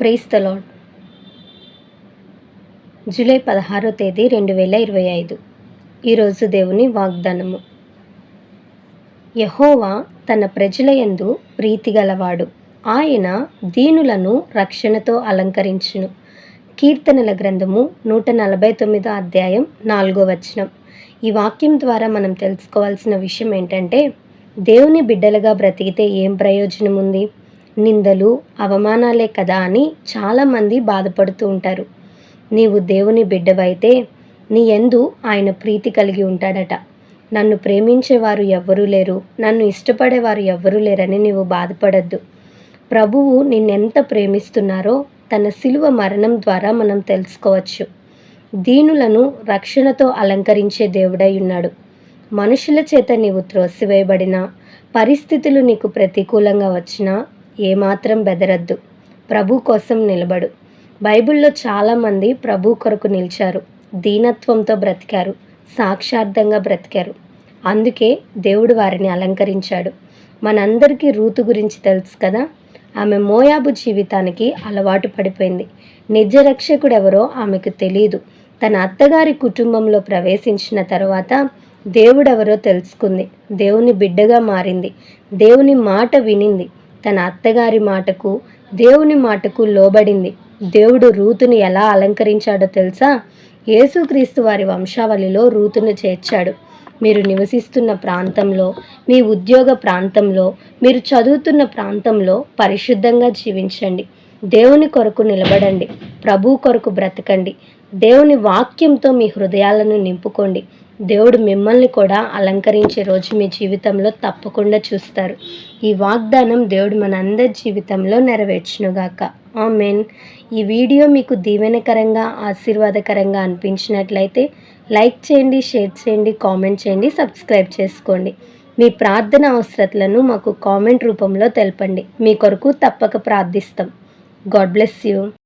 Price the lord July పదహారో తేదీ రెండు వేల ఇరవై ఐదు. ఈరోజు దేవుని వాగ్దానము. యహోవా తన ప్రజల యందు ప్రీతి గలవాడు. ఆయన దీనులను రక్షణతో అలంకరించును. కీర్తనల గ్రంథము నూట నలభై తొమ్మిదో అధ్యాయం నాలుగో వచనం. ఈ వాక్యం ద్వారా మనం తెలుసుకోవాల్సిన విషయం ఏంటంటే దేవుని బిడ్డలుగా బ్రతికితే ఏం ప్రయోజనం ఉంది నిందలు అవమానాలే కదా అని చాలామంది బాధపడుతూ ఉంటారు. నీవు దేవుని బిడ్డవైతే నీ ఎందు ఆయన ప్రీతి కలిగి ఉంటాడట. నన్ను ప్రేమించేవారు ఎవ్వరూ లేరు. నన్ను ఇష్టపడేవారు ఎవ్వరూ లేరని నీవు బాధపడద్దు. ప్రభువు నిన్నెంత ప్రేమిస్తున్నారో తన శిలువ మరణం ద్వారా మనం తెలుసుకోవచ్చు. దీనులను రక్షణతో అలంకరించే దేవుడై ఉన్నాడు. మనుషుల చేత నీవు త్రోసివేయబడినా పరిస్థితులు నీకు ప్రతికూలంగా వచ్చినా ఏమాత్రం బెదరద్దు. ప్రభు కోసం నిలబడు. బైబిల్లో చాలామంది ప్రభు కొరకు నిలిచారు. దీనత్వంతో బ్రతికారు. సాక్షార్థంగా బ్రతికారు. అందుకే దేవుడు వారిని అలంకరించాడు. మనందరికీ రూతు గురించి తెలుసు కదా? ఆమె మోయాబు జీవితానికి అలవాటు పడిపోయింది. నిజరక్షకుడు ఎవరో ఆమెకు తెలియదు తన అత్తగారి కుటుంబంలో ప్రవేశించిన తర్వాత దేవుడెవరో తెలుసుకుంది. దేవుని బిడ్డగా మారింది. దేవుని మాట వినింది. తన అత్తగారి మాటకు దేవుని మాటకు లోబడింది. దేవుడు రూతుని ఎలా అలంకరించాడో తెలుసా? యేసుక్రీస్తు వారి వంశావళిలో రూతును చేర్చాడు. మీరు నివసిస్తున్న ప్రాంతంలో మీ ఉద్యోగ ప్రాంతంలో మీరు చదువుతున్న ప్రాంతంలో పరిశుద్ధంగా జీవించండి. దేవుని కొరకు నిలబడండి. ప్రభు కొరకు బ్రతకండి. దేవుని వాక్యంతో మీ హృదయాలను నింపుకోండి. దేవుడు మిమ్మల్ని కూడా అలంకరించే రోజు మీ జీవితంలో తప్పకుండా చూస్తారు. ఈ వాగ్దానం దేవుడు మన అందరి జీవితంలో నెరవేర్చునుగాక. ఆమెన్. ఈ వీడియో మీకు దీవెనకరంగా ఆశీర్వాదకరంగా అనిపించినట్లయితే లైక్ చేయండి షేర్ చేయండి కామెంట్ చేయండి సబ్స్క్రైబ్ చేసుకోండి. మీ ప్రార్థన అవసరతలను మాకు కామెంట్ రూపంలో తెలపండి. మీ కొరకు తప్పక ప్రార్థిస్తాం. God bless you.